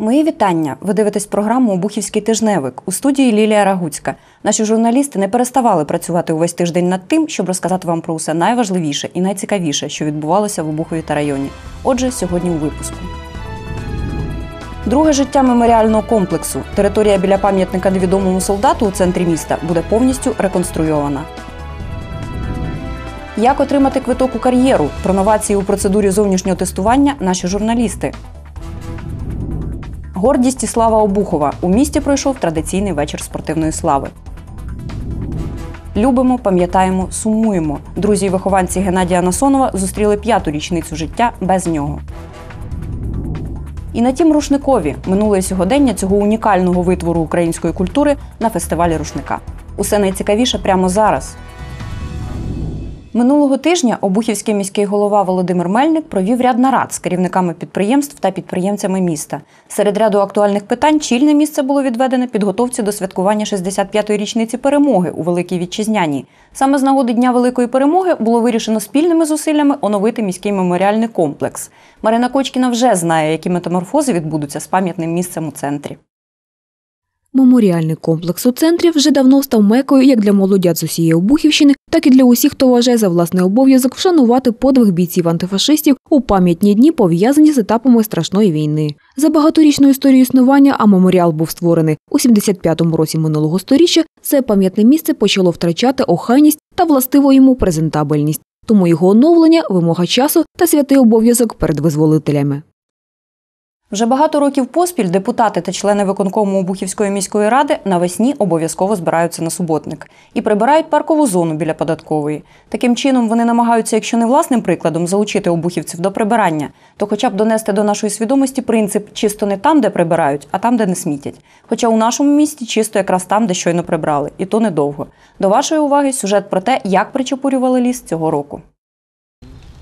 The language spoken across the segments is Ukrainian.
Мої вітання. Ви дивитесь програму Обухівський тижневик у студії Лілія Рагуцька. Наші журналісти не переставали працювати увесь тиждень над тим, щоб розказати вам про усе найважливіше і найцікавіше, що відбувалося в Обухові та районі. Отже, сьогодні у випуску. Друге життя меморіального комплексу. Територія біля пам'ятника невідомому солдату у центрі міста буде повністю реконструйована. Як отримати квиток у кар'єру? Про новації у процедурі зовнішнього тестування наші журналісти. Гордість і слава Обухова. У місті пройшов традиційний вечір спортивної слави. Любимо, пам'ятаємо, сумуємо. Друзі і вихованці Геннадія Насонова зустріли п'яту річницю життя без нього. І на тім рушникові минуле сьогодення цього унікального витвору української культури на фестивалі рушника. Усе найцікавіше прямо зараз. Минулого тижня Обухівський міський голова Володимир Мельник провів ряд нарад з керівниками підприємств та підприємцями міста. Серед ряду актуальних питань чільне місце було відведене підготовці до святкування 65-ї річниці перемоги у Великій Вітчизняній. Саме з нагоди Дня Великої перемоги було вирішено спільними зусиллями оновити міський меморіальний комплекс. Марина Кочкіна вже знає, які метаморфози відбудуться з пам'ятним місцем у центрі. Меморіальний комплекс у центрі вже давно став мекою як для молодят з усієї Обухівщини, так і для усіх, хто вважає за власний обов'язок вшанувати подвиг бійців антифашистів у пам'ятні дні, пов'язані з етапами страшної війни. За багаторічну історію існування, а меморіал був створений у 75-му році минулого сторіччя. Це пам'ятне місце почало втрачати охайність та властиву йому презентабельність. Тому його оновлення вимога часу та святий обов'язок перед визволителями. Вже багато років поспіль депутати та члени виконкому Обухівської міської ради навесні обов'язково збираються на суботник і прибирають паркову зону біля податкової. Таким чином вони намагаються, якщо не власним прикладом, залучити обухівців до прибирання, то хоча б донести до нашої свідомості принцип чисто не там, де прибирають, а там, де не смітять. Хоча у нашому місті чисто якраз там, де щойно прибрали, і то недовго. До вашої уваги сюжет про те, як причепурювали ліс цього року.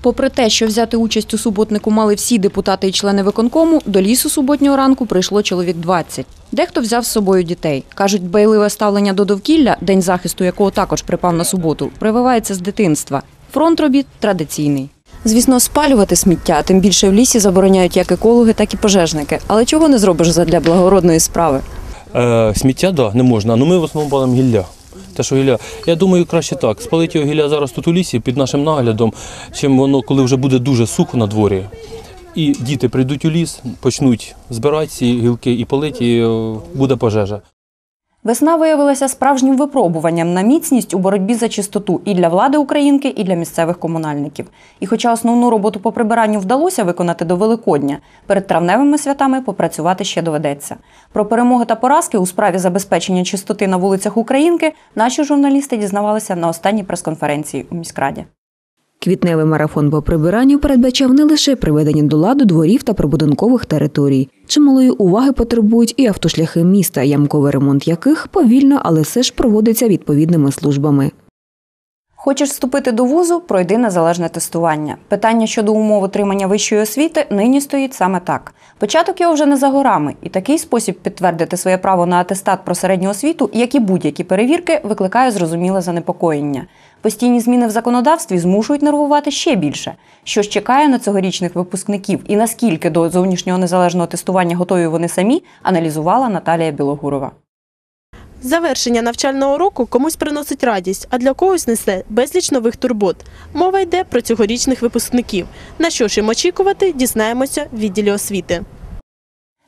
Попри те, що взяти участь у суботнику мали всі депутати і члени виконкому, до лісу суботнього ранку прийшло чоловік 20. Дехто взяв з собою дітей. Кажуть, байливе ставлення до довкілля, день захисту якого також припав на суботу, прививається з дитинства. Фронт робіт традиційний. Звісно, спалювати сміття, тим більше в лісі забороняють як екологи, так і пожежники. Але чого не зробиш задля благородної справи? Е, сміття, да, не можна. Ну ми в основному палимо гілля. Те, що гілля, я думаю, краще так. Спалити його гілля зараз тут у лісі під нашим наглядом, чим воно, коли вже буде дуже сухо на дворі. І діти прийдуть у ліс, почнуть збирати ці гілки і палити, і е, буде пожежа. Весна виявилася справжнім випробуванням на міцність у боротьбі за чистоту і для влади Українки, і для місцевих комунальників. І хоча основну роботу по прибиранню вдалося виконати до Великодня, перед травневими святами попрацювати ще доведеться. Про перемоги та поразки у справі забезпечення чистоти на вулицях Українки наші журналісти дізнавалися на останній прес-конференції у міськраді. Квітневий марафон по прибиранню передбачав не лише приведення до ладу дворів та прибудинкових територій. Чималої уваги потребують і автошляхи міста, ямковий ремонт яких повільно, але все ж проводиться відповідними службами. Хочеш вступити до вузу, пройди незалежне тестування. Питання щодо умов отримання вищої освіти нині стоїть саме так. Початок його вже не за горами, і такий спосіб підтвердити своє право на атестат про середню освіту, як і будь-які перевірки, викликає зрозуміле занепокоєння. Постійні зміни в законодавстві змушують нервувати ще більше. Що ж чекає на цьогорічних випускників і наскільки до зовнішнього незалежного тестування готові вони самі, аналізувала Наталія Білогурова. Завершення навчального року комусь приносить радість, а для когось несе безліч нових турбот. Мова йде про цьогорічних випускників. На що ж їм очікувати, дізнаємося в відділі освіти.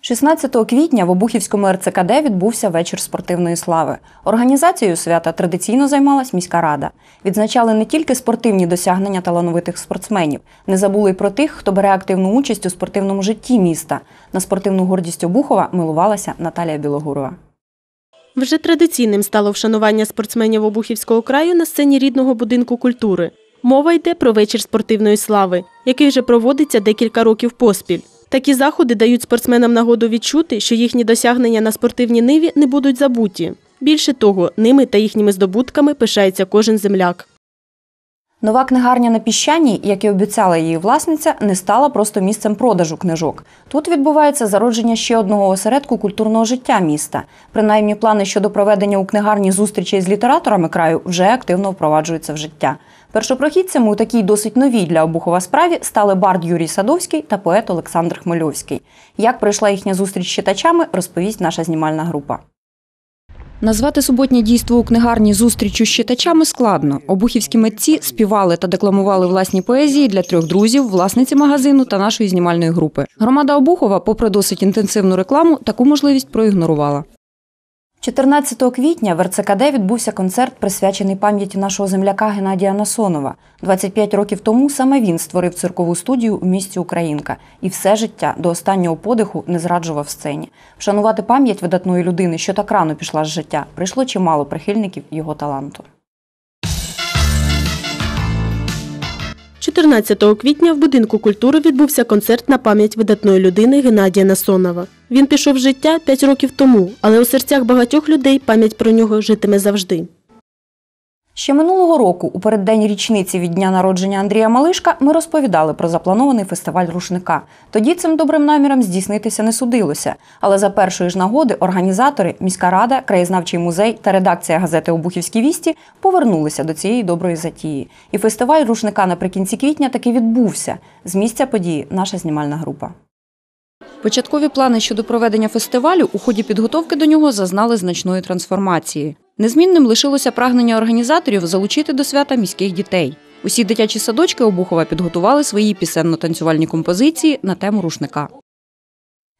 16 квітня в Обухівському РЦКД відбувся вечір спортивної слави. Організацією свята традиційно займалась міська рада. Відзначали не тільки спортивні досягнення талановитих спортсменів, не забули й про тих, хто бере активну участь у спортивному житті міста. На спортивну гордість Обухова милувалася Наталія Білогурова. Вже традиційним стало вшанування спортсменів Обухівського краю на сцені рідного будинку культури. Мова йде про вечір спортивної слави, який вже проводиться декілька років поспіль. Такі заходи дають спортсменам нагоду відчути, що їхні досягнення на спортивній ниві не будуть забуті. Більше того, ними та їхніми здобутками пишається кожен земляк. Нова книгарня на піщаній, як і обіцяла її власниця, не стала просто місцем продажу книжок. Тут відбувається зародження ще одного осередку культурного життя міста. Принаймні, плани щодо проведення у книгарні зустрічей з літераторами краю вже активно впроваджуються в життя. Першопрохідцями у такій досить новій для Обухова справі стали бард Юрій Садовський та поет Олександр Хмельовський. Як пройшла їхня зустріч з читачами, розповість наша знімальна група. Назвати суботнє дійство у книгарні зустрічю з читачами складно. Обухівські митці співали та декламували власні поезії для трьох друзів, власниці магазину та нашої знімальної групи. Громада Обухова, попри досить інтенсивну рекламу, таку можливість проігнорувала. 14 квітня в РЦКД відбувся концерт, присвячений пам'яті нашого земляка Геннадія Насонова. 25 років тому саме він створив циркову студію у місті Українка і все життя до останнього подиху не зраджував сцені. Вшанувати пам'ять видатної людини, що так рано пішла з життя, прийшло чимало прихильників його таланту. 14 квітня в будинку культури відбувся концерт на пам'ять видатної людини Геннадія Насонова. Він пішов з життя 5 років тому, але у серцях багатьох людей пам'ять про нього житиме завжди. Ще минулого року, у переддень річниці від дня народження Андрія Малишка, ми розповідали про запланований фестиваль рушника. Тоді цим добрим намірам здійснитися не судилося. Але за першої ж нагоди організатори, міська рада, краєзнавчий музей та редакція газети Обухівські вісті повернулися до цієї доброї затії. І фестиваль рушника наприкінці квітня таки відбувся. З місця події наша знімальна група. Початкові плани щодо проведення фестивалю у ході підготовки до нього зазнали значної трансформації. Незмінним лишилося прагнення організаторів залучити до свята міських дітей. Усі дитячі садочки Обухова підготували свої пісенно-танцювальні композиції на тему рушника.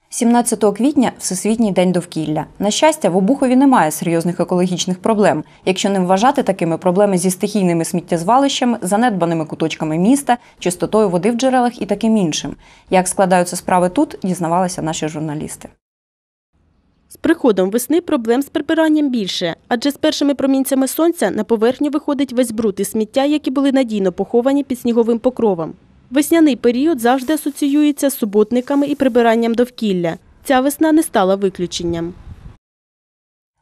17 квітня Всесвітній день довкілля. На щастя, в Обухові немає серйозних екологічних проблем, якщо не вважати такими проблеми зі стихійними сміттєзвалищами, занедбаними куточками міста, чистотою води в джерелах і таким іншим. Як складаються справи тут, дізнавалися наші журналісти. З приходом весни проблем з прибиранням більше, адже з першими промінцями сонця на поверхню виходить весь бруд і сміття, які були надійно поховані під сніговим покровом. Весняний період завжди асоціюється з суботниками і прибиранням довкілля. Ця весна не стала виключенням.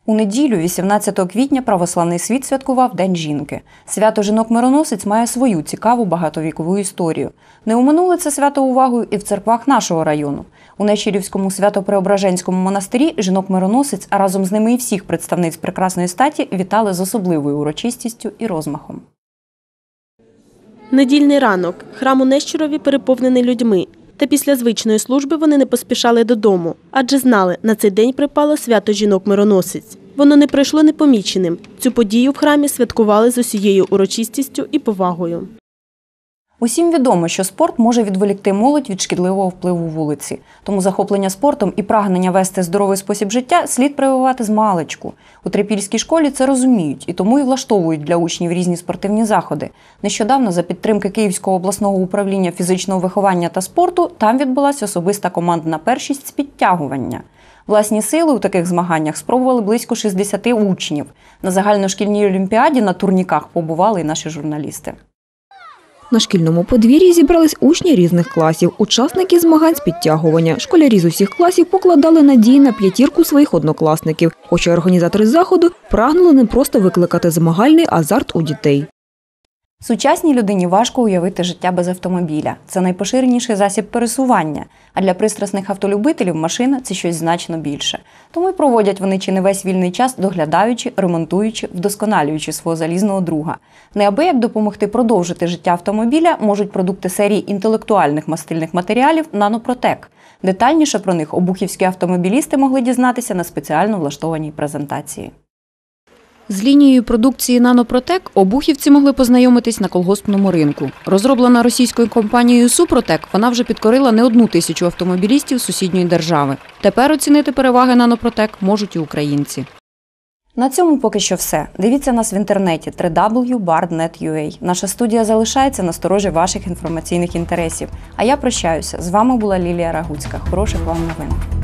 У неділю, 18 квітня, православний світ святкував День жінки. Свято жінок-мироносець має свою цікаву багатовікову історію. Не уминули це свято увагою і в церквах нашого району. У Нещирівському свято-преображенському монастирі жінок-мироносець, а разом з ними і всіх представниць прекрасної статі вітали з особливою урочистістю і розмахом. Недільний ранок. Храм у Нещурові переповнений людьми. Та після звичної служби вони не поспішали додому, адже знали, на цей день припало свято жінок-мироносець. Воно не пройшло непоміченим. Цю подію в храмі святкували з усією урочистістю і повагою. Усім відомо, що спорт може відволікти молодь від шкідливого впливу вулиці. Тому захоплення спортом і прагнення вести здоровий спосіб життя слід прививати з маличку. У трипільській школі це розуміють і тому і влаштовують для учнів різні спортивні заходи. Нещодавно, за підтримки Київського обласного управління фізичного виховання та спорту, там відбулася особиста командна першість з підтягування. Власні сили у таких змаганнях спробували близько 60 учнів. На загальношкільній олімпіаді на турніках побували і наші журналісти. На шкільному подвір'ї зібрались учні різних класів, учасники змагань з підтягування. Школярі з усіх класів покладали надії на п'ятірку своїх однокласників. Хоча організатори заходу прагнули не просто викликати змагальний азарт у дітей. Сучасній людині важко уявити життя без автомобіля. Це найпоширеніший засіб пересування. А для пристрасних автолюбителів машина це щось значно більше. Тому й проводять вони чи не весь вільний час, доглядаючи, ремонтуючи, вдосконалюючи свого залізного друга. Неабияк допомогти продовжити життя автомобіля можуть продукти серії інтелектуальних мастильних матеріалів Нанопротек. Детальніше про них обухівські автомобілісти могли дізнатися на спеціально влаштованій презентації. З лінією продукції Нанопротек обухівці могли познайомитись на колгоспному ринку. Розроблена російською компанією Супротек, вона вже підкорила не одну тисячу автомобілістів сусідньої держави. Тепер оцінити переваги Нанопротек можуть і українці. На цьому поки що все. Дивіться нас в інтернеті www.bard.net.ua. Наша студія залишається на сторожі ваших інформаційних інтересів. А я прощаюся. З вами була Лілія Рагуцька. Хороших вам новин.